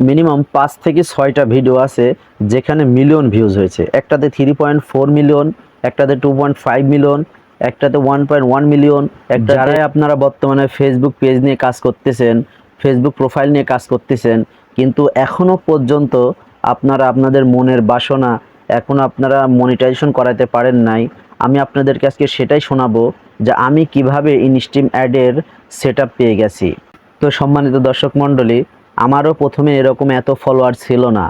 Minimum পাঁচ থেকে ছয়টা ভিডিও আছে যেখানে মিলিয়ন ভিউজ হয়েছে। একটাতে থ্রি পয়েন্ট ফোর মিলিয়ন একটাতে টু পয়েন্ট ফাইভ মিলিয়ন একটাতে ওয়ান পয়েন্ট ওয়ান মিলিয়ন যারাই আপনারা বর্তমানে ফেসবুক পেজ নিয়ে কাজ করতেছেন ফেসবুক প্রোফাইল নিয়ে কাজ করতেছেন, কিন্তু এখনও পর্যন্ত আপনারা আপনাদের মনের বাসনা এখন আপনারা মনিটাইজেশন করাতে পারেন নাই। আমি আপনাদেরকে আজকে সেটাই শোনাবো যে আমি কীভাবে ইনস্টিম অ্যাডের সেট পেয়ে গেছি। তো সম্মানিত দর্শক মণ্ডলী আমারও প্রথমে এরকম এত ফলোয়ার ছিল না,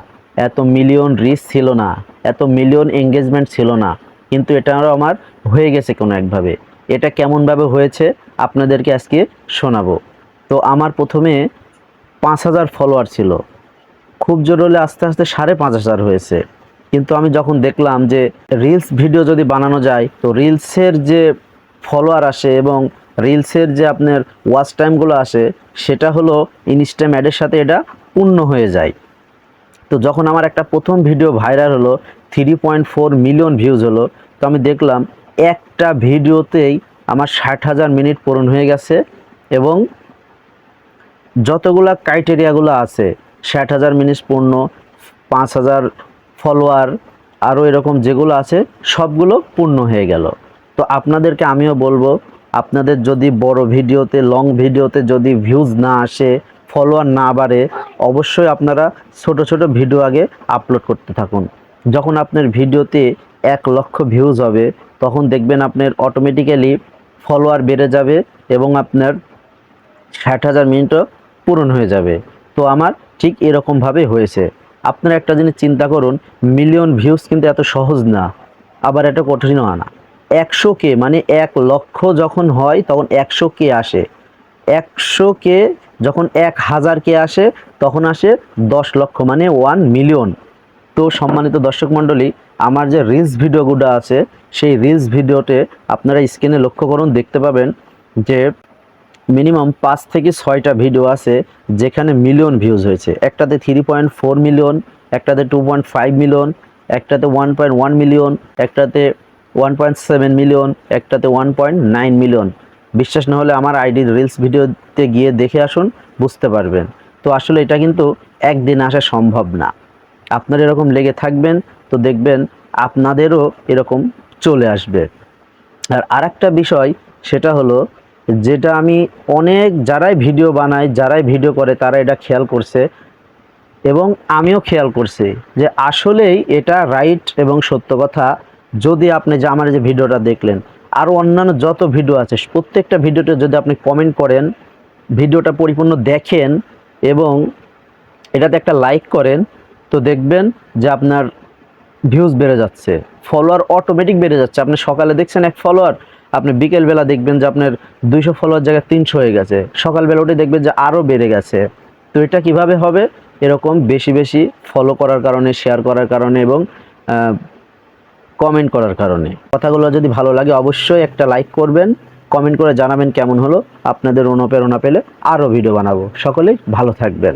এত মিলিয়ন রিচ ছিল না, এত মিলিয়ন এঙ্গেজমেন্ট ছিল না, কিন্তু এটাও আমার হয়ে গেছে কোনো একভাবে। এটা কেমনভাবে হয়েছে আপনাদেরকে আজকে শোনাবো। তো আমার প্রথমে পাঁচ হাজার ফলোয়ার ছিল। খুব জোর হলে আস্তে আস্তে সাড়ে পাঁচ হাজার হয়েছে। কিন্তু আমি যখন দেখলাম যে রিলস ভিডিও যদি বানানো যায়, তো রিলসের যে ফলোয়ার আসে এবং রিলসের যে আপনার ওয়াচ টাইমগুলো আসে, সেটা হলো ইনস্টাম অ্যাডের সাথে এটা পূর্ণ হয়ে যায়। তো যখন আমার একটা প্রথম ভিডিও ভাইরাল হলো three point four million views হলো, তো আমি দেখলাম একটা ভিডিওতেই আমার ষাট হাজার মিনিট পূরণ হয়ে গেছে এবং যতগুলা ক্রাইটেরিয়াগুলো আছে, ষাট হাজার মিনিট পূর্ণ, পাঁচ হাজার ফলোয়ার আরও এরকম যেগুলো আছে, সবগুলো পূর্ণ হয়ে গেল। তো আপনাদেরকে আমিও বলব আপনাদের যদি বড় ভিডিওতে লং ভিডিওতে যদি ভিউজ না আসে ফলোয়ার না বাড়ে, অবশ্যই আপনারা ছোট ছোট ভিডিও আগে আপলোড করতে থাকুন। যখন আপনার ভিডিওতে এক লক্ষ ভিউজ হবে, তখন দেখবেন আপনার অটোমেটিক্যালি ফলোয়ার বেড়ে যাবে এবং আপনার ষাট হাজার মিনিটও পূরণ হয়ে যাবে। তো আমার ঠিক এরকমভাবে হয়েছে। আপনারা একটা জিনিস চিন্তা করুন মিলিয়ন ভিউজ কিন্তু এত সহজ না, আবার এটা কঠিনও না। একশো কে মানে এক লক্ষ যখন হয়, তখন একশো কে আসে। একশো কে যখন এক হাজার কে আসে, তখন আসে দশ লক্ষ মানে ওয়ান মিলিয়ন তো সম্মানিত দর্শক মণ্ডলী, আমার যে রিলস ভিডিওগুলো আছে, সেই রিলস ভিডিওতে আপনারা স্ক্রিনে লক্ষ্য করুন, দেখতে পাবেন যে মিনিমাম পাঁচ থেকে ছয়টা ভিডিও আছে, যেখানে মিলিয়ন ভিউজ হয়েছে। একটাতে থ্রি পয়েন্ট ফোর মিলিয়ন একটাতে টু পয়েন্ট ফাইভ মিলিয়ন একটাতে ওয়ান পয়েন্ট ওয়ান মিলিয়ন একটাতে ওয়ান পয়েন্ট সেভেন মিলিয়ন একটাতে ওয়ান পয়েন্ট নাইন মিলিয়ন বিশ্বাস না হলে আমার আইডির রিলস ভিডিওতে গিয়ে দেখে আসুন, বুঝতে পারবেন। তো আসলে এটা কিন্তু একদিন আসা সম্ভব না। আপনার এরকম লেগে থাকবেন, তো দেখবেন আপনাদেরও এরকম চলে আসবে। আর আরেকটা বিষয়, সেটা হলো যেটা আমি অনেক যারাই ভিডিও বানায়, যারাই ভিডিও করে, তারা এটা খেয়াল করছে। এবং আমিও খেয়াল করছি যে আসলেই এটা রাইট এবং সত্য কথা যদি আপনি যে আমার যে ভিডিওটা দেখলেন আরও অন্যান্য যত ভিডিও আছে, প্রত্যেকটা ভিডিওতে যদি আপনি কমেন্ট করেন, ভিডিওটা পরিপূর্ণ দেখেন এবং এটাতে একটা লাইক করেন, তো দেখবেন যে আপনার ভিউজ বেড়ে যাচ্ছে ফলোয়ার অটোমেটিক বেড়ে যাচ্ছে। আপনি সকালে দেখছেন এক ফলোয়ার আপনি বিকেলবেলা দেখবেন যে আপনার দুইশো ফলোয়ার জায়গায় তিনশো হয়ে গেছে। সকালবেলা উঠে দেখবেন যে আরও বেড়ে গেছে। তো এটা কীভাবে হবে? এরকম বেশি বেশি ফলো করার কারণে শেয়ার করার কারণে এবং কমেন্ট করার কারণে। কথাগুলো যদি ভালো লাগে অবশ্যই একটা লাইক করবেন কমেন্ট করে জানাবেন কেমন হলো। আপনাদের অনুপ্রেরণা পেলে আরও ভিডিও বানাবো। সকলেই ভালো থাকবেন।